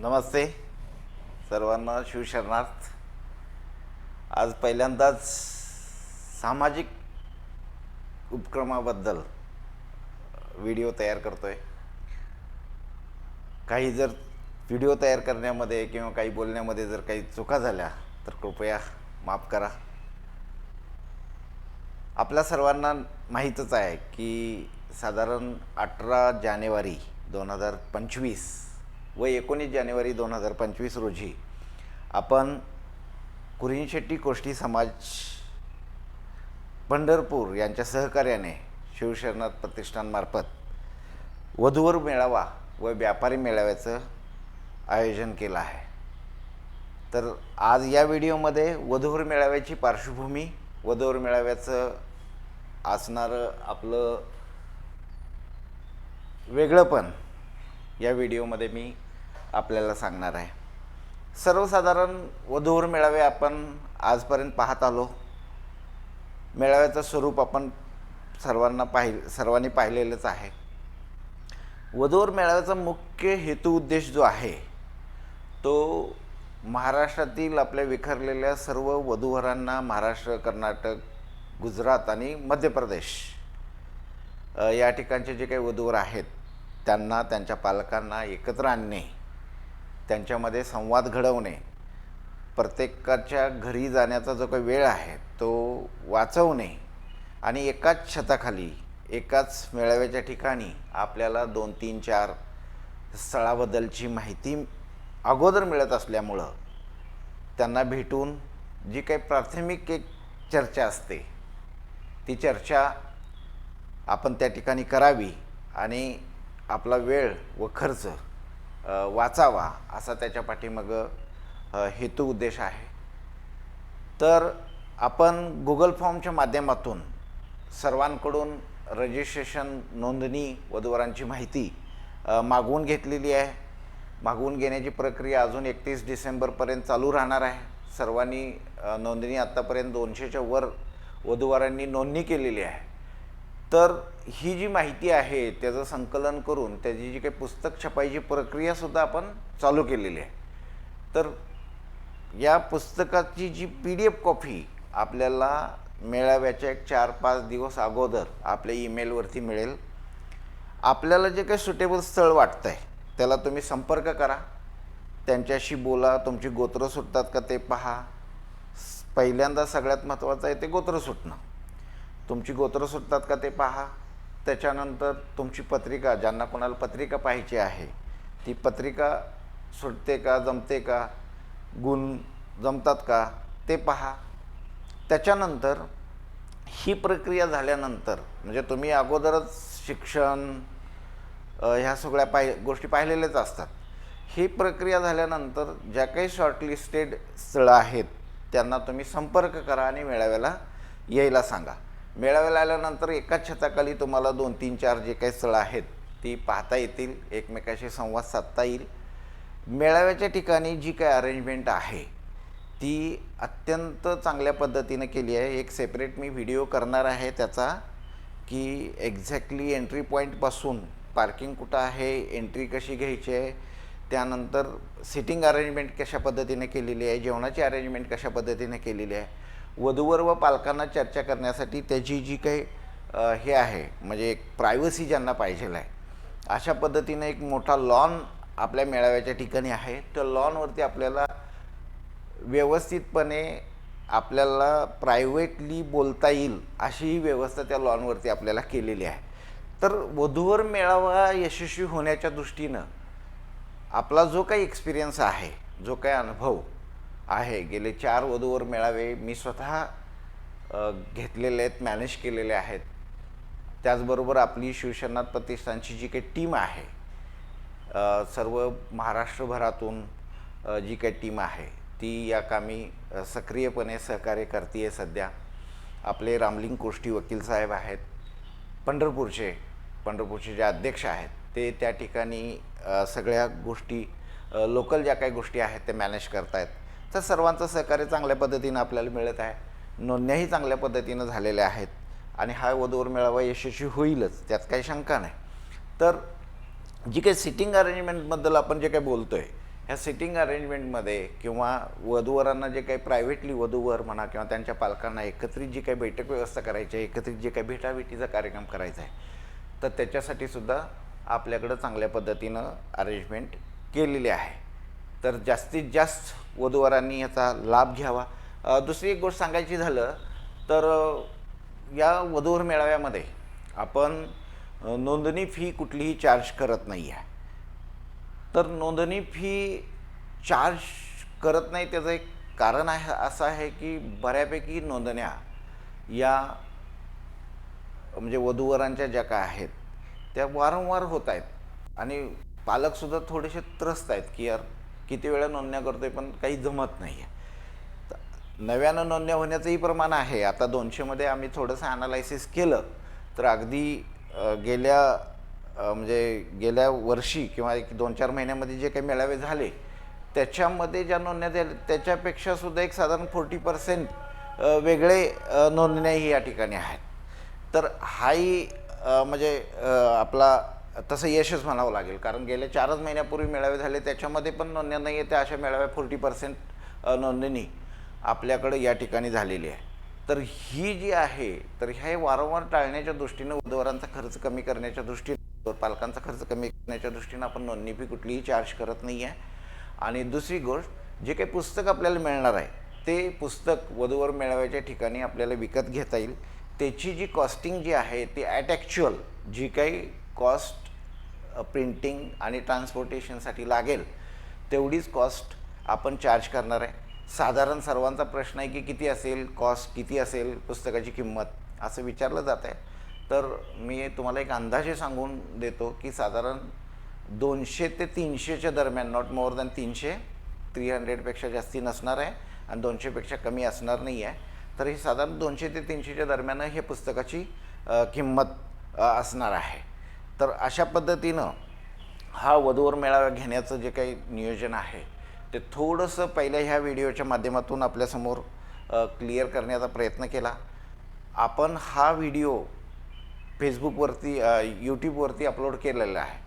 नमस्ते सर्वांना शिवशरणार्थ. आज पहिल्यांदाच सामाजिक उपक्रमाबद्दल व्हिडिओ तयार करतोय. काही जर व्हिडिओ तयार करण्यामध्ये किंवा काही बोलण्यामध्ये जर काही चुका झाल्या तर कृपया माफ करा. आपल्या सर्वांना माहीतच आहे की साधारण अठरा जानेवारी दोन हजार पंचवीस व एकोणीस जानेवारी दोन हजार पंचवीस रोजी आपण कुरिनशेट्टी कोष्टी समाज पंढरपूर यांच्या सहकार्याने शिवशरनाथ प्रतिष्ठानमार्फत वधूवर मेळावा व व्यापारी मेळाव्याचं आयोजन केलं आहे. तर आज या व्हिडिओमध्ये वधूवर मेळाव्याची पार्श्वभूमी वधूवर मेळाव्याचं असणारं आपलं वेगळंपण या व्हिडिओमध्ये मी आपल्याला सांगणार आहे. सर्वसाधारण वधूवर मेळावे आपण आजपर्यंत पाहत आलो. मेळाव्याचं स्वरूप आपण सर्वांना पाहि सर्वांनी पाहिलेलंच आहे. वधूवर मेळाव्याचा मुख्य हेतू उद्देश जो आहे तो महाराष्ट्रातील आपल्या विखरलेल्या सर्व वधूवरांना महाराष्ट्र कर्नाटक गुजरात आणि मध्य प्रदेश या ठिकाणचे जे काही वधूवर आहेत त्यांना त्यांच्या पालकांना एकत्र आणणे त्यांच्यामध्ये संवाद घडवणे प्रत्येकाच्या घरी जाण्याचा जो काही वेळ आहे तो वाचवणे आणि एकाच छताखाली एकाच मेळाव्याच्या ठिकाणी आपल्याला दोन तीन चार स्थळाबद्दलची माहिती अगोदर मिळत असल्यामुळं त्यांना भेटून जी काही प्राथमिक एक चर्चा असते ती चर्चा आपण त्या ठिकाणी करावी आणि आपला वेळ व खर्च वाचावा असा त्याच्या पाठीमागं हेतू उद्देश आहे. तर आपण गुगल फॉर्मच्या माध्यमातून सर्वांकडून रजिस्ट्रेशन नोंदणी वधूवरांची माहिती मागवून घेतलेली आहे. मागवून घेण्याची प्रक्रिया अजून एकतीस डिसेंबरपर्यंत चालू राहणार आहे. सर्वांनी नोंदणी आत्तापर्यंत दोनशेच्या वर वधूवरांनी नोंदणी केलेली आहे. तर ही जी माहिती आहे त्याचं संकलन करून त्याची जी काही पुस्तक छपाईची प्रक्रियासुद्धा आपण चालू केलेली आहे. तर या पुस्तकाची जी पी डी एफ कॉपी आपल्याला मेळाव्याच्या एक चार पाच दिवस अगोदर आपल्या ईमेलवरती मिळेल. आपल्याला जे काही सुटेबल स्थळ वाटतं आहे त्याला तुम्ही संपर्क करा. त्यांच्याशी बोला तुमची गोत्र सुटतात का ते पहा. पहिल्यांदा सगळ्यात महत्त्वाचं आहे ते गोत्र सुटणं. तुमची गोत्र सुटतात का ते पहा. त्याच्यानंतर तुमची पत्रिका ज्यांना कोणाला पत्रिका पाहिजे आहे ती पत्रिका सुटते का जमते का गुण जमतात का ते पहा. त्याच्यानंतर ही प्रक्रिया झाल्यानंतर म्हणजे तुम्ही अगोदरच शिक्षण ह्या सगळ्या पाहि गोष्टी पाहिलेल्याच असतात. ही प्रक्रिया झाल्यानंतर ज्या काही शॉर्टलिस्टेड स्थळं आहेत त्यांना तुम्ही संपर्क करा आणि मेळाव्याला यायला सांगा. मेळाव्याला आल्यानंतर एकाच छताखाली तुम्हाला दोन तीन चार जे काही स्थळं आहेत ती पाहता येतील एकमेकाशी संवाद साधता येईल. मेळाव्याच्या ठिकाणी जी काही अरेंजमेंट आहे ती अत्यंत चांगल्या पद्धतीनं केली आहे. एक सेपरेट मी व्हिडिओ करणार आहे त्याचा की एक्झॅक्टली एंट्री पॉईंटपासून पार्किंग कुठं आहे एंट्री कशी घ्यायची आहे त्यानंतर सिटिंग अरेंजमेंट कशा पद्धतीने केलेली आहे जेवणाची अरेंजमेंट कशा पद्धतीने केलेली आहे वधूवर व पालकांना चर्चा करण्यासाठी त्याची जी काही हे आहे म्हणजे एक प्रायव्हसी ज्यांना पाहिजेल आहे अशा पद्धतीने एक मोठा लॉन आपल्या मेळाव्याच्या ठिकाणी आहे. त्या लॉनवरती आपल्याला व्यवस्थितपणे आपल्याला प्रायव्हेटली बोलता येईल अशी ही व्यवस्था त्या लॉनवरती आपल्याला केलेली आहे. तर वधूवर मेळावा यशस्वी होण्याच्या दृष्टीनं आपला जो काही एक्सपिरियन्स आहे जो काही अनुभव आहे. गेले चार वधूवर मेळावे मी स्वतः घेतलेले आहेत मॅनेज केलेले आहेत. त्याचबरोबर आपली शिवशरनाथ प्रतिष्ठानची जी काही टीम आहे सर्व महाराष्ट्रभरातून जी काही टीम आहे ती या कामी सक्रियपणे सहकार्य करते आहे सध्या. आपले रामलिंग कोष्टी वकील साहेब आहेत पंढरपूरचे पंढरपूरचे जे अध्यक्ष आहेत ते त्या ठिकाणी सगळ्या गोष्टी लोकल ज्या काही गोष्टी आहेत ते मॅनेज करतायत. तर सर्वांचं सहकार्य चांगल्या पद्धतीनं आपल्याला मिळत आहे. नोंदण्याही चांगल्या पद्धतीनं झालेल्या आहेत. आणि हा वधूवर मेळावा यशस्वी होईलच त्यात काही शंका नाही. तर जी काही सिटिंग अरेंजमेंटबद्दल आपण जे काही बोलतो आहे ह्या सिटिंग अरेंजमेंटमध्ये किंवा वधूवरांना जे काही प्रायव्हेटली वधूवर म्हणा किंवा त्यांच्या पालकांना एकत्रित जी काही बैठक व्यवस्था करायची आहे एकत्रित जे काही भेटाभेटीचा कार्यक्रम करायचा आहे तर त्याच्यासाठी सुद्धा आपल्याकडं चांगल्या पद्धतीनं अरेंजमेंट केलेली आहे. तर जास्तीत जास्त वधूवरांनी याचा लाभ घ्यावा. दुसरी एक गोष्ट सांगायची झालं तर या वधूवर मेळाव्यामध्ये आपण नोंदणी फी कुठलीही चार्ज करत नाही आहे तर नोंदणी फी चार्ज करत नाही त्याचं एक कारण आहे असं आहे की बऱ्यापैकी नोंदण्या या म्हणजे वधूवरांच्या ज्या काय आहेत त्या वारंवार होत आहेत. आणि पालकसुद्धा थोडेसे त्रस्त आहेत की यार किती वेळा नोंदण्या करतो आहे पण काही जमत नाही आहे नव्यानं नोंदण्या होण्याचंही प्रमाण आहे. आता दोनशेमध्ये आम्ही थोडंसं ॲनालायसिस केलं तर अगदी गेल्या म्हणजे गेल्या वर्षी किंवा एक दोन चार महिन्यामध्ये जे काही मेळावे झाले त्याच्यामध्ये ज्या नोंदण्या झाल्या त्याच्यापेक्षा सुद्धा एक साधारण फोर्टी पर्सेंट वेगळे नोंदण्याही या ठिकाणी आहेत. तर हाही म्हणजे आपला तसं यशच म्हणावं लागेल. कारण गेल्या चारच महिन्यापूर्वी मेळावे झाले त्याच्यामध्ये पण नोंदण्या नाही आहे त्या अशा मेळाव्या फोर्टी पर्सेंट नोंदणी आपल्याकडं या ठिकाणी झालेली आहे. तर ही जी आहे तर ह्या वारंवार टाळण्याच्या दृष्टीनं उद्योगांचा खर्च कमी करण्याच्या दृष्टीनं पालकांचा खर्च कमी करण्याच्या दृष्टीनं आपण नोंदणी फी कुठलीही चार्ज करत नाही आहे. आणि दुसरी गोष्ट जे काही पुस्तक आपल्याला मिळणार आहे ते पुस्तक वधूवर मेळाव्याच्या ठिकाणी आपल्याला विकत घेता येईल. त्याची जी कॉस्टिंग जी आहे ती ॲट ॲक्च्युअल जी काही कॉस्ट प्रिंटिंग आणि ट्रान्सपोर्टेशनसाठी लागेल तेवढीच कॉस्ट आपण चार्ज करणार आहे. साधारण सर्वांचा प्रश्न आहे की किती असेल कॉस्ट किती असेल पुस्तकाची किंमत असं विचारलं जात आहे. तर मी तुम्हाला एक अंदाजे सांगून देतो की साधारण दोनशे ते तीनशेच्या दरम्यान नॉट मोर दॅन तीनशे थ्री हंड्रेडपेक्षा जास्ती नसणार आहे आणि दोनशेपेक्षा कमी असणार नाही आहे. तर ही साधारण दोनशे ते तीनशेच्या दरम्यान हे पुस्तकाची किंमत असणार आहे. तर अशा पद्धतीनं हा वधूवर मेळावा घेण्याचं जे काही नियोजन आहे ते थोडंसं पहिल्या ह्या व्हिडिओच्या माध्यमातून आपल्यासमोर क्लिअर करण्याचा प्रयत्न केला. आपण हा व्हिडिओ फेसबुकवरती यूट्यूबवरती अपलोड केलेला आहे.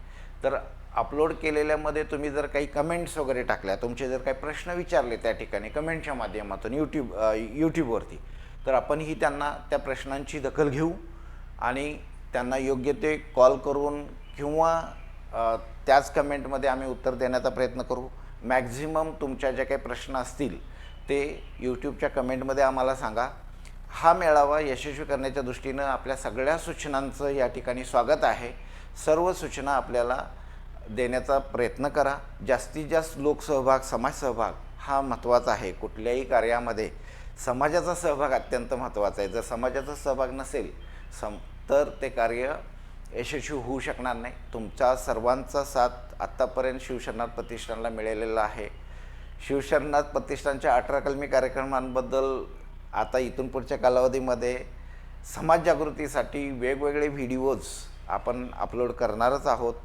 तर अपलोड केलेल्यामध्ये तुम्ही जर काही कमेंट्स वगैरे टाकल्या तुमचे जर काही प्रश्न विचारले त्या ठिकाणी कमेंटच्या माध्यमातून यूट्यूब यूट्यूबवरती तर आपणही त्यांना त्या प्रश्नांची दखल घेऊ आणि त्यांना योग्य ते कॉल करून किंवा त्याच कमेंटमध्ये आम्ही उत्तर देण्याचा प्रयत्न करू. मॅक्झिमम तुमच्या ज्या काही प्रश्न असतील ते यूट्यूबच्या कमेंटमध्ये आम्हाला सांगा. हा मेळावा यशस्वी करण्याच्या दृष्टीनं आपल्या सगळ्या सूचनांचं या ठिकाणी स्वागत आहे. सर्व सूचना आपल्याला देण्याचा प्रयत्न करा. जास्तीत जास्त लोकसहभाग समाजसहभाग हा महत्त्वाचा आहे. कुठल्याही कार्यामध्ये समाजाचा सहभाग अत्यंत महत्त्वाचा आहे. जर समाजाचा सहभाग नसेल सम तर ते कार्य यशस्वी होऊ शकणार नाही. तुमचा सर्वांचा साथ आत्तापर्यंत शिवशरनाथ प्रतिष्ठानला मिळालेला आहे. शिवशरनाथ प्रतिष्ठानच्या अठरा कलमी कार्यक्रमांबद्दल आता इथून पुढच्या कालावधीमध्ये समाज जागृतीसाठी वेगवेगळे व्हिडिओज आपण अपलोड करणारच आहोत.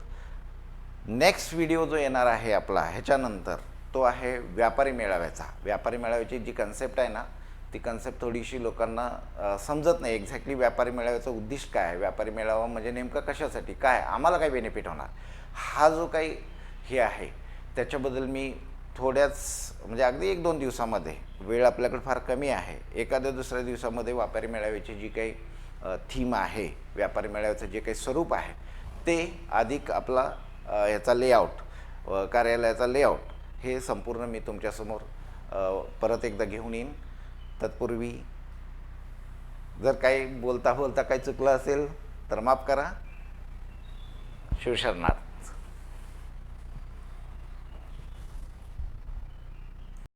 नेक्स्ट व्हिडिओ जो येणार आहे आपला ह्याच्यानंतर तो आहे व्यापारी मेळाव्याचा. व्यापारी मेळाव्याची जी कन्सेप्ट आहे ना ती कन्सेप्ट थोडीशी लोकांना समजत नाही एक्झॅक्टली व्यापारी मेळाव्याचं उद्दिष्ट काय आहे व्यापारी मेळावा म्हणजे नेमकं कशासाठी काय आम्हाला काय बेनिफिट होणार? हा जो काही हे आहे त्याच्याबद्दल मी थोड्याच म्हणजे अगदी एक दोन दिवसामध्ये वेळ आपल्याकडे फार कमी आहे. एखाद्या दुसऱ्या दिवसामध्ये व्यापारी मेळाव्याची जी काही थीम आहे व्यापारी मेळाव्याचं जे काही स्वरूप आहे ते अधिक आपला याचा लेआउट कार्यालयाचा लेआउट हे संपूर्ण मी तुमच्यासमोर परत एकदा घेऊन येईन. तत्पूर्वी जर काही बोलता बोलता काही चुकलं असेल तर माफ करा. शिवशरणार्थ.